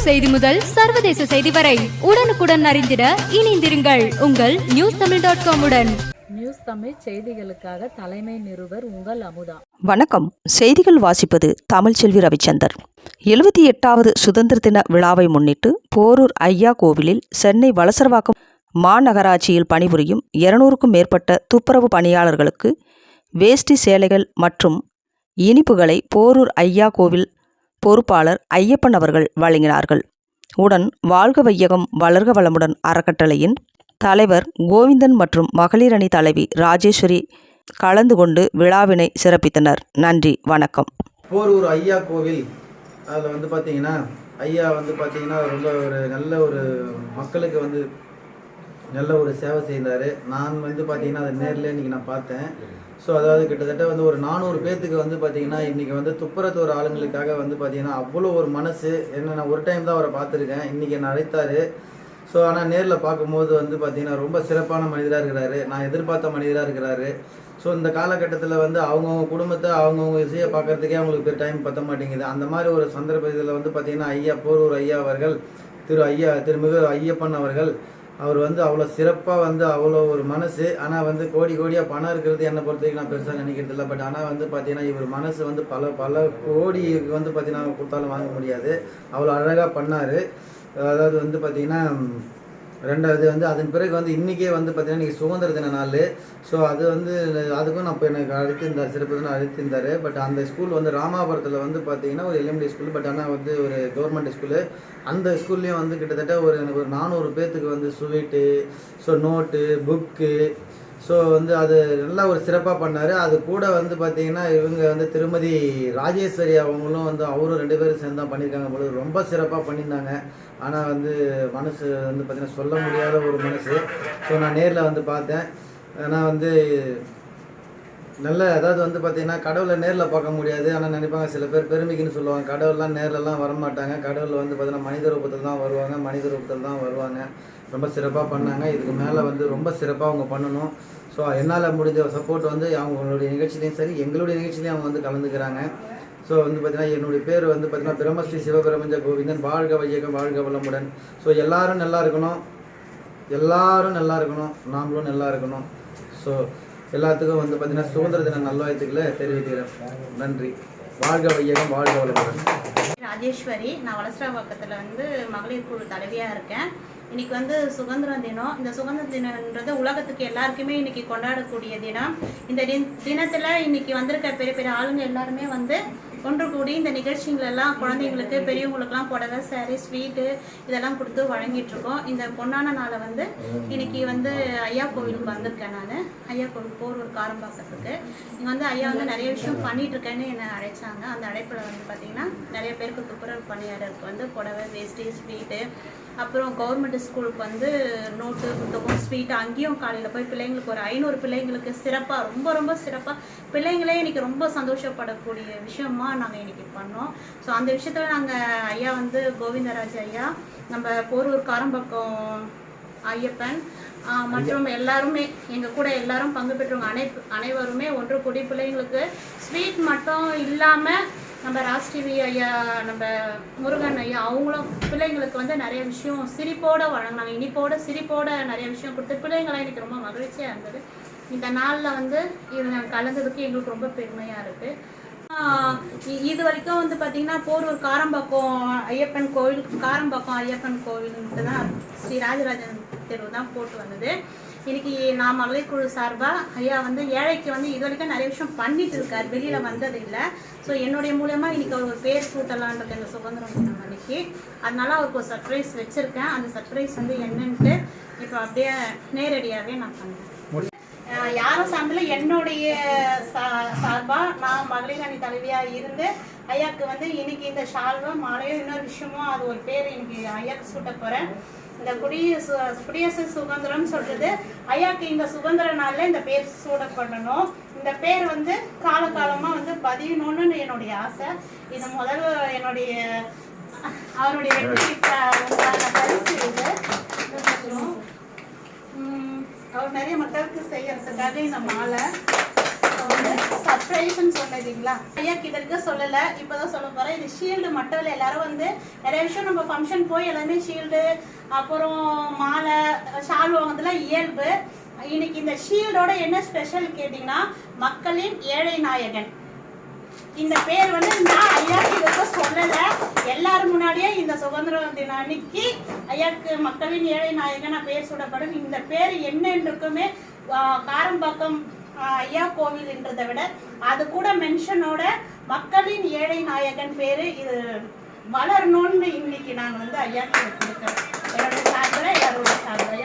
உள்ளூர் செய்தி முதல் சர்வதேச செய்தி வரை உடனுக்குடன் அறிந்திட இணைந்திருங்கள் உங்கள் நியூஸ் தமிழ் டாட் காம் உடன். நியூஸ் தமிழ் செய்திகளுக்காக தலைமை நிருபர் உங்கள் அமுதா. வணக்கம். செய்திகள் வாசிப்பது தமிழ்ச்செல்வி ரவிச்சந்தர். எழுபத்தி எட்டாவது சுதந்திர தின விழாவை முன்னிட்டு போரூர் ஐயா கோவிலில் சென்னை வலசரவாக்கம் மாநகராட்சியில் பணிபுரியும் இருநூறுக்கும் மேற்பட்ட துப்புரவு பணியாளர்களுக்கு வேஷ்டி சேலைகள் மற்றும் இனிப்புகளை போரூர் ஐயா கோவில் பொறுப்பாளர் ஐயப்பன் அவர்கள் வழங்கினார்கள். உடன் வாழ்க வையகம் வளர்க வளமுடன் அறக்கட்டளையின் தலைவர் கோவிந்தன் மற்றும் மகளிர் அணி தலைவி ராஜேஸ்வரி கலந்து கொண்டு விழாவினை சிறப்பித்தனர். நன்றி வணக்கம். போரூர் ஐயா கோவில் அதில் வந்து பார்த்தீங்கன்னா ஐயா வந்து பார்த்தீங்கன்னா ரொம்ப ஒரு நல்ல ஒரு மக்களுக்கு வந்து நல்ல ஒரு சேவை செய்தார் நான் வந்து பார்த்தீங்கன்னா அதை நேரில் இன்றைக்கி நான் பார்த்தேன். ஸோ அதாவது கிட்டத்தட்ட வந்து ஒரு நானூறு பேர்த்துக்கு வந்து பார்த்தீங்கன்னா இன்றைக்கி வந்து துப்புரத்தோர் ஆளுங்களுக்காக வந்து பார்த்தீங்கன்னா அவ்வளோ ஒரு மனசு. என்ன நான் ஒரு டைம் தான் அவரை பார்த்துருக்கேன். இன்றைக்கி என்னை அழைத்தார். ஸோ ஆனால் நேரில் பார்க்கும்போது வந்து பார்த்தீங்கன்னா ரொம்ப சிறப்பான மனிதராக இருக்கிறாரு. நான் எதிர்பார்த்த மனிதராக இருக்கிறாரு. ஸோ இந்த காலகட்டத்தில் வந்து அவங்கவுங்க குடும்பத்தை அவங்கவுங்க இசையை பார்க்கறதுக்கே அவங்களுக்கு டைம் பத்த மாட்டேங்குது. அந்த மாதிரி ஒரு சந்தர்ப்பத்தில் வந்து பார்த்தீங்கன்னா ஐயா போரூர் ஐயா அவர்கள் திரு ஐயா திருமிகு ஐயப்பன் அவர்கள் அவர் வந்து அவ்வளோ சிறப்பாக வந்து அவ்வளோ ஒரு மனசு. ஆனால் வந்து கோடி கோடியாக பணம் இருக்கிறது என்னை பொறுத்த வரைக்கும் நான் பெருசாக நினைக்கிறது இல்லை. பட் ஆனால் வந்து பார்த்தீங்கன்னா இவர் மனசு வந்து பல பல கோடி வந்து பார்த்தீங்கன்னா கொடுத்தாலும் வாங்க முடியாது. அவ்வளோ அழகாக பண்ணார். அதாவது வந்து பார்த்தீங்கன்னா ரெண்டாவது வந்து அதன் பிறகு வந்து இன்றைக்கே வந்து பார்த்தீங்கன்னா இன்றைக்கி சுதந்திர தின நாள். ஸோ அது வந்து அதுக்கும் நான் இப்போ எனக்கு அழைத்திருந்தார் சிறப்பு தினம் அழைத்திருந்தார் பட் அந்த ஸ்கூல் வந்து ராமாபுரத்தில் வந்து பார்த்தீங்கன்னா ஒரு எலிமெண்ட்ரி ஸ்கூல் பட் ஆனால் வந்து ஒரு கவர்மெண்ட் ஸ்கூலு அந்த ஸ்கூல்லேயும் வந்து கிட்டத்தட்ட ஒரு எனக்கு ஒரு நானூறு பேர்த்துக்கு வந்து sweet so notebook so வந்து அது நல்லா ஒரு சிறப்பாக பண்ணார். அது கூட வந்து பார்த்தீங்கன்னா இவங்க வந்து திருமதி ராஜேஸ்வரி அவங்களும் வந்து அவரும் ரெண்டு பேரும் சேர்ந்து தான் பண்ணியிருக்காங்க போல ரொம்ப சிறப்பாக பண்ணியிருந்தாங்க. ஆனால் வந்து மனசு வந்து பார்த்திங்கன்னா சொல்ல முடியாத ஒரு மனசு. ஸோ நான் நேரில் வந்து பார்த்தேன். ஆனால் வந்து நல்ல அதாவது வந்து பார்த்தீங்கன்னா கடவுளை நேரில் பார்க்க முடியாது. ஆனால் நினைப்பாங்க சில பேர் பெருமைக்குன்னு சொல்லுவாங்க. கடவுள்லாம் நேர்லலாம் வரமாட்டாங்க. கடவுள் வந்து பார்த்தீங்கன்னா மனித ரூபத்தில் தான் வருவாங்க. மனித ரூபத்தில் தான் வருவாங்க. ரொம்ப சிறப்பாக பண்ணாங்க. இதுக்கு மேலே வந்து ரொம்ப சிறப்பாக அவங்க பண்ணணும். ஸோ என்னால் முடிஞ்ச சப்போர்ட் வந்து அவங்களுடைய நிகழ்ச்சிலையும் சரி எங்களுடைய நிகழ்ச்சியிலையும் அவங்க வந்து கலந்துக்கிறாங்க. ஸோ வந்து பார்த்தீங்கன்னா என்னுடைய பேர் வந்து பார்த்தீங்கன்னா பிரம்மஸ்ரீ சிவபிரமஞ்ச கோவிந்தன். வாழ்க வையகம் வாழ்க வளமுடன். ஸோ எல்லாரும் நல்லா இருக்கணும். எல்லாரும் நல்லா இருக்கணும். நாமளும் நல்லா இருக்கணும். ஸோ எல்லாத்துக்கும் வந்து பார்த்தீங்கன்னா சுதந்திர தின நல்வாழ்த்துக்களை தெரிவிக்கிறேன். நன்றி. வாழ்க வையகம் வாழ்க வளமுடன். ராஜேஸ்வரி நான் வளசராவாக்கத்தில் வந்து மகளிர் குழு தலைவியாக இருக்கேன். இன்னைக்கு வந்து சுதந்திர தினம். இந்த சுதந்திர தினம்ன்றது உலகத்துக்கு எல்லாருக்குமே இன்னைக்கு கொண்டாடக்கூடிய தினம். இந்த தினத்தில் தினத்துல இன்னைக்கு வந்திருக்க பெரிய பெரிய ஆளுங்க எல்லாருமே வந்து ஒன்று கூடி இந்த நிகழ்ச்சிகளெல்லாம் குழந்தைங்களுக்கு பெரியவங்களுக்குலாம் புடவை சாரி ஸ்வீட்டு இதெல்லாம் கொடுத்து வழங்கிட்டு இருக்கோம் இந்த பொன்னான நாளை வந்து இன்னைக்கு வந்து ஐயா கோவிலுக்கு வந்திருக்கேன் நான். ஐயா கோவில் காரம் பாசத்துக்கு இங்கே வந்து ஐயா வந்து நிறைய விஷயம் பண்ணிட்டு இருக்கேன்னு என்னை அழைச்சாங்க. அந்த அழைப்பில் வந்து பார்த்தீங்கன்னா நிறைய பேருக்கு துப்புரவு பணியாளருக்கு வந்து புடவை வேஷ்டி ஸ்வீட்டு அப்புறம் கவர்மெண்ட் ஸ்கூலுக்கு வந்து நோட்டு புத்தகம் ஸ்வீட் அங்கேயும் காலையில் போய் பிள்ளைங்களுக்கு ஒரு ஐநூறு பிள்ளைங்களுக்கு சிறப்பாக ரொம்ப ரொம்ப சிறப்பாக பிள்ளைங்களே இன்னைக்கு ரொம்ப சந்தோஷப்படக்கூடிய விஷயமா நாங்கள் இன்னைக்கு பண்ணோம். ஸோ அந்த விஷயத்தில் நாங்கள் ஐயா வந்து கோவிந்தராஜ் ஐயா நம்ம போரூர் காரம்பக்கம் ஐயப்பன் மற்றும் எல்லாருமே எங்கள் கூட எல்லாரும் பங்கு பெற்றவங்க அனை அனைவருமே ஒன்று கூடி பிள்ளைங்களுக்கு ஸ்வீட் மட்டும் இல்லாமல் நம்ம ராஜ் டிவி ஐயா நம்ம முருகன் ஐயா அவங்களும் பிள்ளைங்களுக்கு வந்து நிறைய விஷயம் சிரிப்போட வழங்கினாங்க. இனிப்போட சிரிப்போட நிறைய விஷயம் கொடுத்து பிள்ளைங்களாம் எனக்கு ரொம்ப மகிழ்ச்சியாக இருந்தது. இந்த நாளில் வந்து இது கலந்ததுக்கு எங்களுக்கு ரொம்ப பெருமையாக இருக்குது இது வரைக்கும் வந்து பார்த்தீங்கன்னா போரூர் காரம்பாக்கம் ஐயப்பன் கோவில் காரம்பாக்கம் ஐயப்பன் கோவில்ன்ட்டு தான் ஸ்ரீ ராஜராஜன் தெருவு தான் போட்டு வந்தது. இன்னைக்கு நான் மகளிர் சார்பாக ஐயா வந்து ஏழைக்கு வந்து இது வரைக்கும் நிறைய விஷயம் பண்ணிட்டு இருக்காரு. வெளியில் வந்தது இல்லை. ஸோ என்னுடைய மூலயமா இன்னைக்கு அவர் ஒரு பேர் கூட்டலான்றது இந்த சுதந்திரம் தினம் அன்னைக்கு. அதனால அவருக்கு ஒரு சர்ப்ரைஸ் வச்சுருக்கேன். அந்த சர்ப்ரைஸ் வந்து என்னன்ட்டு இப்போ அப்படியே நேரடியாகவே நான் பண்ணுறேன். யாரும் சார்ந்தில் என்னுடைய சா- சார்பாக நான் மகளிர் அணி தலைவியாக இருந்து ஐயாவுக்கு வந்து இன்னைக்கு இந்த ஷால்வோ மாலையும் இன்னொரு விஷயமும் அது ஒரு பேர் இன்னைக்கு ஐயாவுக்கு சூட்ட போகிறேன் இந்த குடியரசு குடியரசு சுதந்திரம் சொல்றது ஐயாக்கு இந்த சுதந்திர நாளில் இந்த பேர் சூடப்படணும் இந்த பேர் வந்து காலகாலமாக வந்து பதியணும்னு என்னுடைய ஆசை. இது முதல் என்னுடைய அவருடைய வெற்றிக்கு உண்டான பரிசு இது. அவர் நிறைய மக்களுக்கு செய்யறதுக்காக இந்த மாலை. வந்து சத் ப்ரைஸ்ன்னு சொன்னீங்களா ஐயாக்கு இது சொல்லலை. இப்போ தான் சொல்ல போகிறேன் இது ஷீல்டு மட்டும் இல்லை எல்லாரும் வந்து நிறைய விஷயம் நம்ம ஃபங்க்ஷன் போய் எல்லாமே ஷீல்டு அப்புறம் மாலை ஷால் வாங்குறதுலாம் இயல்பு. இன்னைக்கு இந்த ஷீல்டோட என்ன ஸ்பெஷல் கேட்டிங்கன்னா மக்களின் ஏழை நாயகன். இந்த பேர் வந்து நான் ஐயா கிட்ட சொல்லலை. எல்லாரும் முன்னாடியே இந்த சுதந்திர தின அன்னைக்கு ஐயாக்கு மக்களின் ஏழை நாயகனா பேர் சூடப்படும். இந்த பேர் என்ன என்றுக்குமே காரம்பாக்கம் ஐயா கோவில் என்றதை விட அது கூட மென்ஷனோட மக்களின் ஏழை நாயகன் பேரு இது வளரணும்னு இன்னைக்கு நான் வந்து ஐயாக்கு கொடுக்குறேன். என்னோட சார்பில் யாரோட சார்பில்